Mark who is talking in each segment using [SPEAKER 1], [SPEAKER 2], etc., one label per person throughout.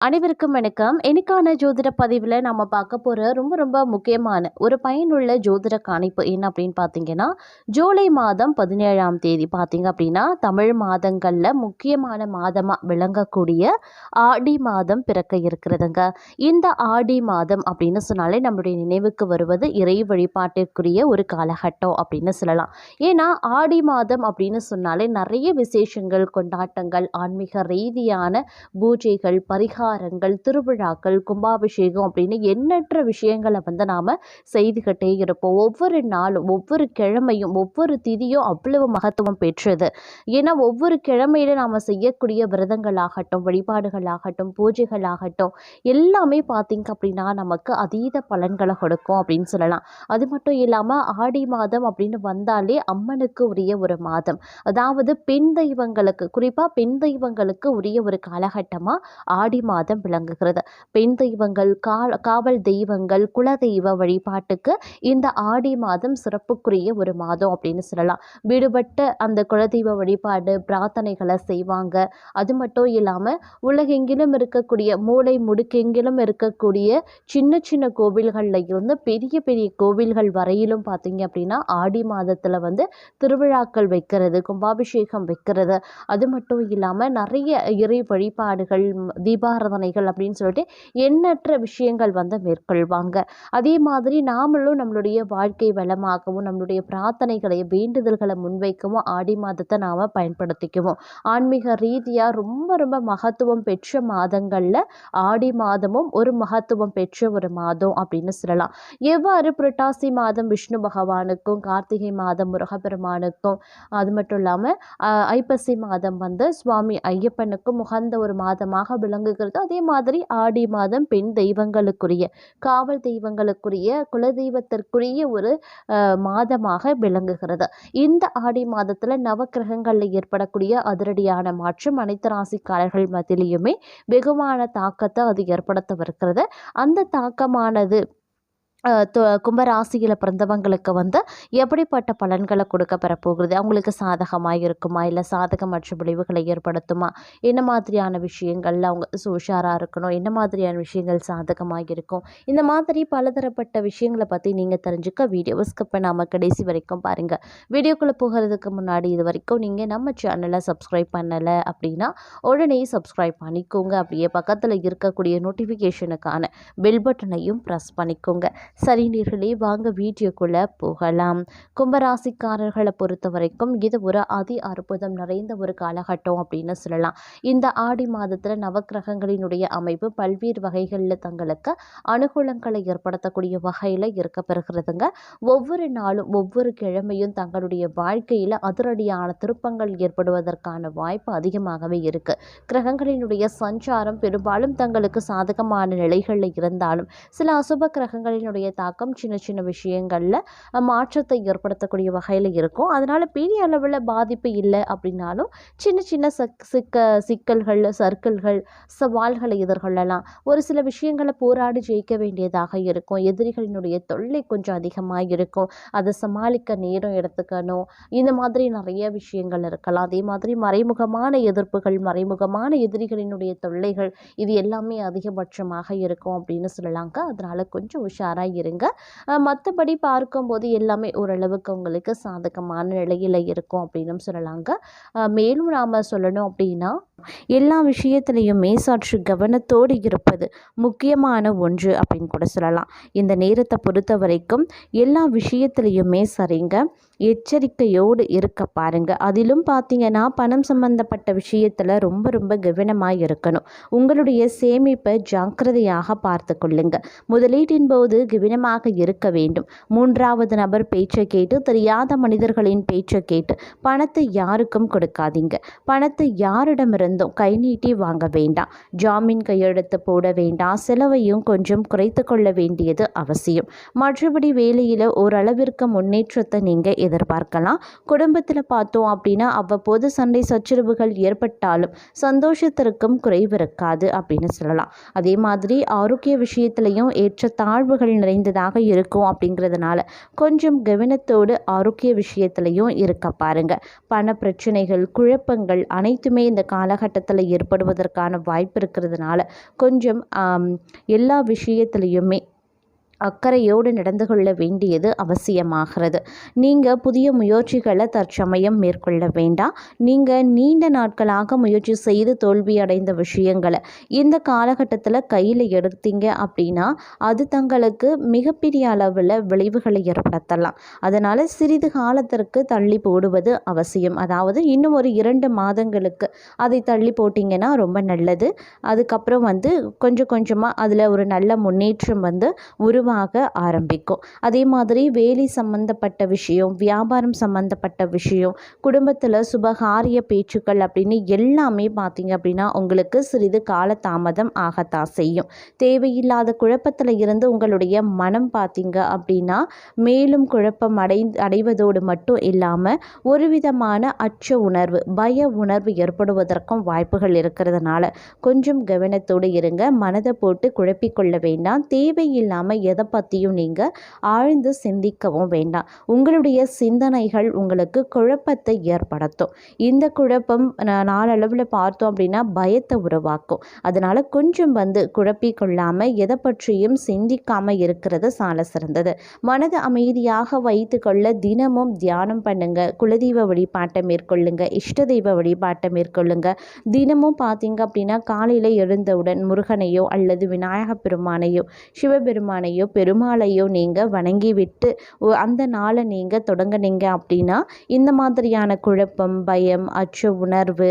[SPEAKER 1] அனைவருக்கும் வணக்கம். இன்னைக்கான ஜோதிட பதிவில் நம்ம பார்க்க போகிற ரொம்ப ரொம்ப முக்கியமான ஒரு பயனுள்ள ஜோதிட காணிப்பு என்ன அப்படின்னு பார்த்தீங்கன்னா ஜூலை மாதம் பதினேழாம் தேதி பார்த்தீங்க அப்படின்னா தமிழ் மாதங்களில் முக்கியமான மாதமாக விளங்கக்கூடிய ஆடி மாதம் பிறக்க இருக்கிறதுங்க. இந்த ஆடி மாதம் அப்படின்னு சொன்னாலே நம்மளுடைய நினைவுக்கு வருவது இறை வழிபாட்டிற்குரிய ஒரு காலகட்டம் அப்படின்னு சொல்லலாம். ஏன்னா ஆடி மாதம் அப்படின்னு சொன்னாலே நிறைய விசேஷங்கள் கொண்டாட்டங்கள் ஆன்மீக ரீதியான பூஜைகள் விவகாரங்கள் திருவிழாக்கள் கும்பாபிஷேகம் அப்படின்னு எண்ணற்ற விஷயங்களை வந்து நாம் செய்துக்கிட்டே இருப்போம். ஒவ்வொரு நாளும் ஒவ்வொரு கிழமையும் ஒவ்வொரு திதியும் அவ்வளவு மகத்துவம் பெற்றது. ஏன்னா ஒவ்வொரு கிழமையில நாம் செய்யக்கூடிய விரதங்களாகட்டும் வழிபாடுகளாகட்டும் பூஜைகளாகட்டும் எல்லாமே பார்த்திங்க அப்படின்னா நமக்கு அதீத பலன்களை கொடுக்கும் அப்படின்னு சொல்லலாம். அது மட்டும் இல்லாமல் ஆடி மாதம் அப்படின்னு வந்தாலே அம்மனுக்கு உரிய ஒரு மாதம். அதாவது பெண் தெய்வங்களுக்கு குறிப்பாக பெண் தெய்வங்களுக்கு உரிய ஒரு காலகட்டமாக ஆடி மாதம் விளங்குகிறது. பெண் தெய்வங்கள் காவல் தெய்வங்கள் குல தெய்வ வழிபாட்டுக்கு இந்த ஆடி மாதம் சிறப்புக்குரிய ஒரு மாதம் அப்படின்னு சொல்லலாம். விடுபட்ட அந்த குலதெய்வ வழிபாடு பிரார்த்தனைகளை செய்வாங்க. அது மட்டும் இல்லாமல் உலகெங்கிலும் இருக்கக்கூடிய மூளை முடுக்கெங்கிலும் இருக்கக்கூடிய சின்ன சின்ன கோவில்களில் இருந்து பெரிய பெரிய கோவில்கள் வரையிலும் பார்த்தீங்க அப்படின்னா ஆடி மாதத்தில் வந்து திருவிழாக்கள் வைக்கிறது கும்பாபிஷேகம் வைக்கிறது. அது மட்டும் இல்லாமல் நிறைய இறை வழிபாடுகள் தீபார சாதனைகள் அப்படின்னு சொல்லிட்டு எண்ணற்ற விஷயங்கள் வந்து மேற்கொள்வாங்க. அதே மாதிரி நாமளும் நம்மளுடைய வாழ்க்கை வளமாகவும் நம்மளுடைய பிரார்த்தனைகளை வேண்டுதல்களை முன்வைக்கவும் ஆடி மாதத்தை நாம் பயன்படுத்திக்குவோம். ஆன்மீக ரீதியாக ரொம்ப ரொம்ப மகத்துவம் பெற்ற மாதங்களில் ஆடி மாதமும் ஒரு மகத்துவம் பெற்ற ஒரு மாதம் அப்படின்னு சொல்லலாம். எவ்வாறு புரட்டாசி மாதம் விஷ்ணு பகவானுக்கும் கார்த்திகை மாதம் முருகப்பெருமானுக்கும் அது மட்டும் இல்லாமல் ஐப்பசி மாதம் வந்து சுவாமி ஐயப்பனுக்கும் உகந்த ஒரு மாதமாக விளங்குகிறது. அதே மாதிரி ஆடி மாதம் பெண் தெய்வங்களுக்குரிய காவல் தெய்வங்களுக்குரிய குலதெய்வத்திற்குரிய ஒரு மாதமாக விளங்குகிறது. இந்த ஆடி மாதத்தில் நவக்கிரகங்களில் ஏற்படக்கூடிய அதிரடியான மாற்றம் அனைத்து ராசிக்காரர்கள் மத்தியிலையுமே வெகுவான தாக்கத்தை அது ஏற்படுத்தவிருக்கிறது. அந்த தாக்கமானது கும்பராசியில் பிறந்தவங்களுக்கு வந்து எப்படிப்பட்ட பலன்களை கொடுக்க பெறப்போகிறது அவங்களுக்கு சாதகமாக இருக்குமா? இல்லை சாதகமற்ற விளைவுகளை ஏற்படுத்துமா? என்ன மாதிரியான விஷயங்கள்ல அவங்க உஷாராக இருக்கணும்? என்ன மாதிரியான விஷயங்கள் சாதகமாக இருக்கும்? இந்த மாதிரி பலதரப்பட்ட விஷயங்களை பற்றி நீங்கள் தெரிஞ்சுக்க வீடியோவை ஸ்கிப் பண்ணாமல் கடைசி வரைக்கும் பாருங்கள் வீடியோக்குள்ளே போகிறதுக்கு முன்னாடி இது வரைக்கும் நீங்கள் நம்ம சேனலை சப்ஸ்கிரைப் பண்ணலை அப்படின்னா உடனே சப்ஸ்கிரைப் பண்ணிக்கோங்க. அப்படியே பக்கத்தில் இருக்கக்கூடிய நோட்டிஃபிகேஷனுக்கான பெல் பட்டனையும் ப்ரெஸ் பண்ணிக்கோங்க. சரி நேர்களே வாங்க வீடியோக்குள்ளே போகலாம். கும்பராசிக்காரர்களை பொறுத்த வரைக்கும் இது ஒரு அதி அற்புதம் நிறைந்த ஒரு காலகட்டம் அப்படின்னு சொல்லலாம். இந்த ஆடி மாதத்தில் நவக்கிரகங்களினுடைய அமைப்பு பல்வேறு வகைகளில் தங்களுக்கு அனுகூலங்களை ஏற்படுத்தக்கூடிய வகையில் இருக்க பெறுகிறதுங்க ஒவ்வொரு நாளும் ஒவ்வொரு கிழமையும் தங்களுடைய வாழ்க்கையில் அதிரடியான திருப்பங்கள் ஏற்படுவதற்கான வாய்ப்பு அதிகமாகவே இருக்கு. கிரகங்களினுடைய சஞ்சாரம் பெரும்பாலும் தங்களுக்கு சாதகமான நிலைகளில் இருந்தாலும் சில அசுப கிரகங்களினுடைய தாக்கம் சின்ன சின்ன விஷயங்களில் மாற்றத்தை ஏற்படுத்தக்கூடிய வகையில் இருக்கும். அதனால் பெரிய அளவில் பாதிப்பு இல்லை அப்படின்னாலும் சின்ன சின்ன சக் சிக்க சிக்கல்கள் சர்க்கிள்கள் சவால்களை எதிர்கொள்ளலாம். ஒரு சில விஷயங்களை போராடி ஜெயிக்க வேண்டியதாக இருக்கும். எதிரிகளினுடைய தொல்லை கொஞ்சம் அதிகமாக இருக்கும். அதை சமாளிக்க நேரம் எடுத்துக்கணும். இந்த மாதிரி நிறைய விஷயங்கள் இருக்கலாம். அதே மாதிரி மறைமுகமான எதிர்ப்புகள் மறைமுகமான எதிரிகளினுடைய தொல்லைகள் இது எல்லாமே அதிகபட்சமாக இருக்கும் அப்படின்னு சொல்லலாங்க அதனால் கொஞ்சம் உஷாராக இருங்க. மற்றபடி பார்க்கும்போது எல்லாமே ஓரளவுக்கு உங்களுக்கு சாதகமான நிலையில் இருக்கும் அப்படின்னு சொல்லலாங்க. மேலும் நாம் சொல்லணும் அப்படின்னா எல்லா விஷயத்துலையுமே சற்று கவனத்தோடு இருப்பது முக்கியமான ஒன்று அப்படின்னு கூட சொல்லலாம். இந்த நேரத்தை பொறுத்த வரைக்கும் எல்லா விஷயத்துலையுமே சரிங்க. எச்சரிக்கையோடு இருக்க பாருங்க. அதிலும் பார்த்தீங்கன்னா பணம் சம்பந்தப்பட்ட விஷயத்தில் ரொம்ப ரொம்ப கவனமாக இருக்கணும். உங்களுடைய சேமிப்பை ஜாக்கிரதையாக பார்த்து கொள்ளுங்க. முதலீட்டின் போது கவனமாக இருக்க வேண்டும். மூன்றாவது நபர் பேச்சை கேட்டு தெரியாத மனிதர்களின் பேச்சை கேட்டு பணத்தை யாருக்கும் கொடுக்காதீங்க. பணத்தை யாரிடமிருந்தும் கை நீட்டி வாங்க வேண்டாம். ஜாமீன் கையெழுத்து போட வேண்டாம். செலவையும் கொஞ்சம் குறைத்து கொள்ள வேண்டியது அவசியம். மற்றபடி வேலையில் ஓரளவிற்கு முன்னேற்றத்தை நீங்கள் எதிர்பார்க்கலாம். குடும்பத்தில் பார்த்தோம் அப்படின்னா அவ்வப்போது சண்டை சச்சரவுகள் ஏற்பட்டாலும் சந்தோஷத்திற்கும் குறைவு இருக்காது அப்படின்னு சொல்லலாம். அதே மாதிரி ஆரோக்கிய விஷயத்திலையும் ஏற்ற தாழ்வுகள் நிறைந்ததாக இருக்கும் அப்படிங்கிறதுனால கொஞ்சம் கவனத்தோடு ஆரோக்கிய விஷயத்துலையும் இருக்க பாருங்க. பண பிரச்சனைகள் குழப்பங்கள் அனைத்துமே இந்த காலகட்டத்தில் ஏற்படுவதற்கான வாய்ப்பு இருக்கிறதுனால கொஞ்சம் எல்லா விஷயத்துலையுமே அக்கறையோடு நடந்து கொள்ள வேண்டியது அவசியமாகிறது. நீங்கள் புதிய முயற்சிகளை தற்சமயம் மேற்கொள்ள வேண்டாம். நீங்கள் நீண்ட நாட்களாக முயற்சி செய்து தோல்வி அடைந்த விஷயங்களை இந்த காலகட்டத்தில் கையில் எடுத்தீங்க அப்படின்னா அது தங்களுக்கு மிகப்பெரிய அளவில் விளைவுகளை ஏற்படுத்தலாம். அதனால் சிறிது காலத்திற்கு தள்ளி போடுவது அவசியம். அதாவது இன்னும் ஒரு இரண்டு மாதங்களுக்கு அதை தள்ளி போட்டிங்கன்னா ரொம்ப நல்லது. அதுக்கப்புறம் வந்து கொஞ்சம் கொஞ்சமாக அதில் ஒரு நல்ல முன்னேற்றம் வந்து உருவாக ஆரம்பிக்கும். அதே மாதிரி வேலை சம்பந்தப்பட்ட விஷயம் வியாபாரம் சம்பந்தப்பட்ட விஷயம் குடும்பத்தில் சுபகாரிய பேச்சுக்கள் அப்படின்னு எல்லாமே பார்த்தீங்க அப்படின்னா உங்களுக்கு சிறிது காலதாமதம் ஆகத்தான் செய்யும். தேவையில்லாத குழப்பத்தில் இருந்து உங்களுடைய மனம் பார்த்தீங்க அப்படின்னா மேலும் குழப்பம் அடை அடைவதோடு மட்டும் இல்லாமல் ஒரு விதமான அச்ச உணர்வு பய உணர்வு ஏற்படுவதற்கும் வாய்ப்புகள் இருக்கிறதுனால கொஞ்சம் கவனத்தோடு இருங்க. மனதை போட்டு குழப்பிக்கொள்ள வேண்டாம். தேவையில்லாமல் எதை பற்றியும் நீங்கள் ஆழ்ந்து சிந்திக்கவும் வேண்டாம். உங்களுடைய சிந்தனைகள் உங்களுக்கு குழப்பத்தை ஏற்படுத்தும். இந்த குழப்பம் நாளளவில் பார்த்தோம் அப்படின்னா பயத்தை உருவாக்கும். அதனால் கொஞ்சம் வந்து குழப்பிக்கொள்ளாமல் எதை பற்றியும் சிந்திக்காமல் இருக்கிறது சால சிறந்தது. மனதை அமைதியாக வைத்துக்கொள்ள தினமும் தியானம் பண்ணுங்க. குலதெய்வ வழிபாட்டை மேற்கொள்ளுங்க. இஷ்ட தெய்வ வழிபாட்டை மேற்கொள்ளுங்க. தினமும் பார்த்தீங்க அப்படின்னா காலையில் எழுந்தவுடன் முருகனையோ அல்லது விநாயக பெருமானையோ சிவபெருமானையோ பெருமாளையோ நீங்கள் வணங்கிவிட்டு அந்த நாளை நீங்கள் தொடங்குனீங்க அப்படின்னா இந்த மாதிரியான குழப்பம் பயம் அச்ச உணர்வு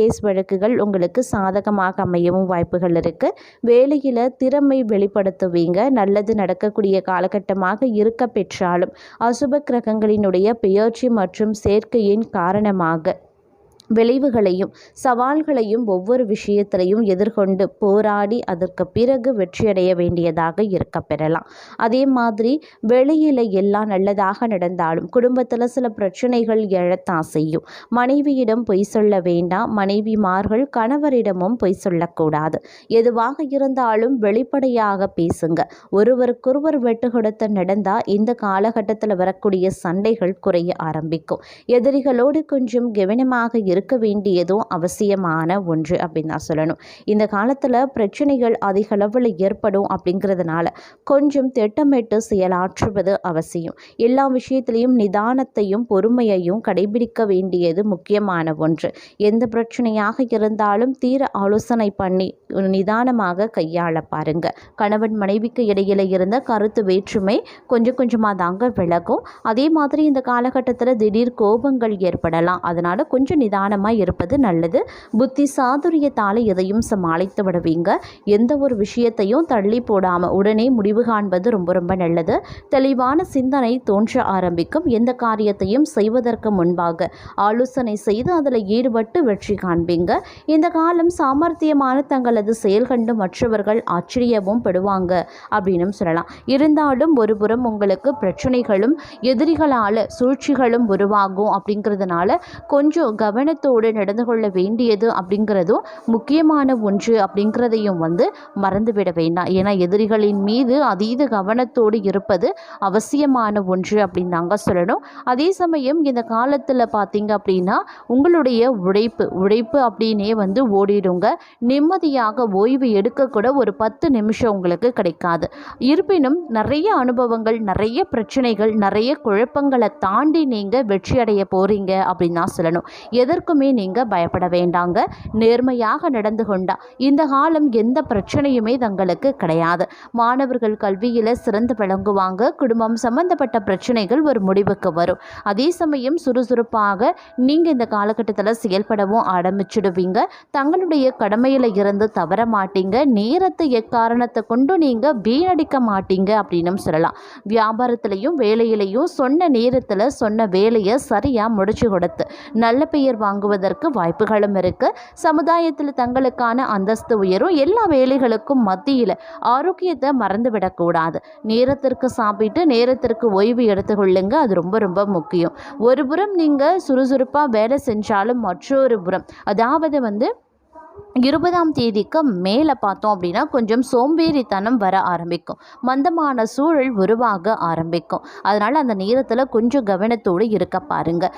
[SPEAKER 1] கேஸ் வழக்குகள் உங்களுக்கு சாதகமாக அமையவும் வாய்ப்புகள் இருக்குது வேலையில் திறமை வெளிப்படுத்துவீங்க. நல்லது நடக்கக்கூடிய காலகட்டமாக இருக்க பெற்றாலும் அசுப கிரகங்களினுடைய பெயர்ச்சி மற்றும் சேர்க்கையின் காரணமாக விளைவுகளையும் சவால்களையும் ஒவ்வொரு விஷயத்திலையும் எதிர்கொண்டு போராடி அதற்கு பிறகு வெற்றியடைய வேண்டியதாக இருக்க பெறலாம். அதே மாதிரி வெளியில் எல்லாம் நல்லதாக நடந்தாலும் குடும்பத்தில் சில பிரச்சனைகள் எழத்தான் செய்யும். மனைவியிடம் பொய் சொல்ல வேண்டாம் மனைவிமார்கள் கணவரிடமும் பொய் சொல்லக்கூடாது. எதுவாக இருந்தாலும் வெளிப்படையாக பேசுங்க. ஒருவருக்கொருவர் வெட்டு கொடுத்து நடந்தால் இந்த காலகட்டத்தில் வரக்கூடிய சண்டைகள் குறைய ஆரம்பிக்கும். எதிரிகளோடு கொஞ்சம் கவனமாக இரு இருக்க வேண்டியதும் அவசியமான ஒன்று அப்படின்னு தான் சொல்லணும். இந்த காலத்தில் பிரச்சனைகள் அதிக அளவில் ஏற்படும் அப்படிங்கிறதுனால கொஞ்சம் திட்டமிட்டு செயலாற்றுவது அவசியம். எல்லா விஷயத்திலையும் நிதானத்தையும் பொறுமையையும் கடைபிடிக்க வேண்டியது முக்கியமான ஒன்று. எந்த பிரச்சனையாக இருந்தாலும் தீர ஆலோசனை பண்ணி நிதானமாக கையாள பாருங்க. கணவன் மனைவிக்கு இடையில இருந்த கருத்து வேற்றுமை கொஞ்சம் கொஞ்சமாக தாங்க விலகும். அதே மாதிரி இந்த காலகட்டத்தில் திடீர் கோபங்கள் ஏற்படலாம். அதனால் கொஞ்சம் நிதானமாக இருப்பது நல்லது. புத்தி சாதுரியத்தால் எதையும் சமாளித்து விடுவீங்க. எந்த ஒரு விஷயத்தையும் தள்ளி போடாமல் உடனே முடிவு காண்பது ரொம்ப ரொம்ப நல்லது. தெளிவான சிந்தனை தோன்ற ஆரம்பிக்கும். எந்த காரியத்தையும் செய்வதற்கு முன்பாக ஆலோசனை செய்து அதில் ஈடுபட்டு வெற்றி காண்பீங்க. இந்த காலம் சாமர்த்தியமான தங்களது செயல் கண்டு மற்றவர்கள் ஆச்சரியமும் படுவாங்க அப்படின்னும் சொல்லலாம். இருந்தாலும் ஒருபுறம் உங்களுக்கு பிரச்சனைகளும் எதிரிகளால் சூழ்ச்சிகளும் உருவாகும் அப்படிங்கிறதுனால கொஞ்சம் கவனத்தோடு நடந்து கொள்ள வேண்டியது அப்படிங்கிறதும் முக்கியமான ஒன்று அப்படிங்கிறதையும் வந்து மறந்துவிட வேண்டாம். ஏன்னா எதிரிகளின் மீது அதீத கவனத்தோடு இருப்பது அவசியமான ஒன்று அப்படின்னு நாங்க சொல்லணும். அதே சமயம் இந்த காலத்தில் பார்த்தீங்க அப்படின்னா உங்களுடைய உழைப்பு உழைப்பு அப்படின்னே வந்து ஓடிடுங்க. நிம்மதியாக ஓய்வு எடுக்கக்கூட ஒரு பத்து நிமிஷம் உங்களுக்கு கிடைக்காது. இருப்பினும் நிறைய அனுபவங்கள் நிறைய பிரச்சனைகள் நிறைய குழப்பங்களை தாண்டி நீங்கள் வெற்றி அடைய போகிறீங்க அப்படின்னு தான் சொல்லணும். எதற்கு எதற்குமே நீங்கள் பயப்பட வேண்டாங்க. நேர்மையாக நடந்து கொண்டா. இந்த காலம் எந்த பிரச்சனையுமே தங்களுக்கு கிடையாது. மாணவர்கள் கல்வியில் சிறந்து விளங்குவாங்க. குடும்பம் சம்பந்தப்பட்ட பிரச்சனைகள் ஒரு முடிவுக்கு வரும். அதே சமயம் சுறுசுறுப்பாக நீங்கள் இந்த காலகட்டத்தில் செயல்படவும் ஆரம்பிச்சிடுவீங்க. தங்களுடைய கடமையில் இருந்து தவற மாட்டீங்க. நேரத்தை எக்காரணத்தை கொண்டு நீங்கள் வீணடிக்க மாட்டீங்க அப்படின்னு சொல்லலாம். வியாபாரத்திலையும் வேலையிலையும் சொன்ன நேரத்தில் சொன்ன வேலையை சரியாக முடிச்சு கொடுத்து நல்ல பெயர் வாங்குவதற்கு வாய்ப்புகளும் இருக்குது சமுதாயத்தில் தங்களுக்கான அந்தஸ்து உயரும். எல்லா வேலைகளுக்கும் மத்தியில் ஆரோக்கியத்தை மறந்து விடக்கூடாது நேரத்திற்கு சாப்பிட்டு நேரத்திற்கு ஓய்வு எடுத்துக்கொள்ளுங்க. அது ரொம்ப ரொம்ப முக்கியம். ஒரு புறம் நீங்கள் சுறுசுறுப்பாக வேலை செஞ்சாலும் மற்றொரு புறம் அதாவது வந்து இருபதாம் தேதிக்கு மேலே பார்த்தோம் அப்படின்னா கொஞ்சம் சோம்பேறித்தனம் வர ஆரம்பிக்கும். மந்தமான சூழல் உருவாக ஆரம்பிக்கும். அதனால் அந்த நேரத்தில் கொஞ்சம் கவனத்தோடு இருக்க பாருங்கள்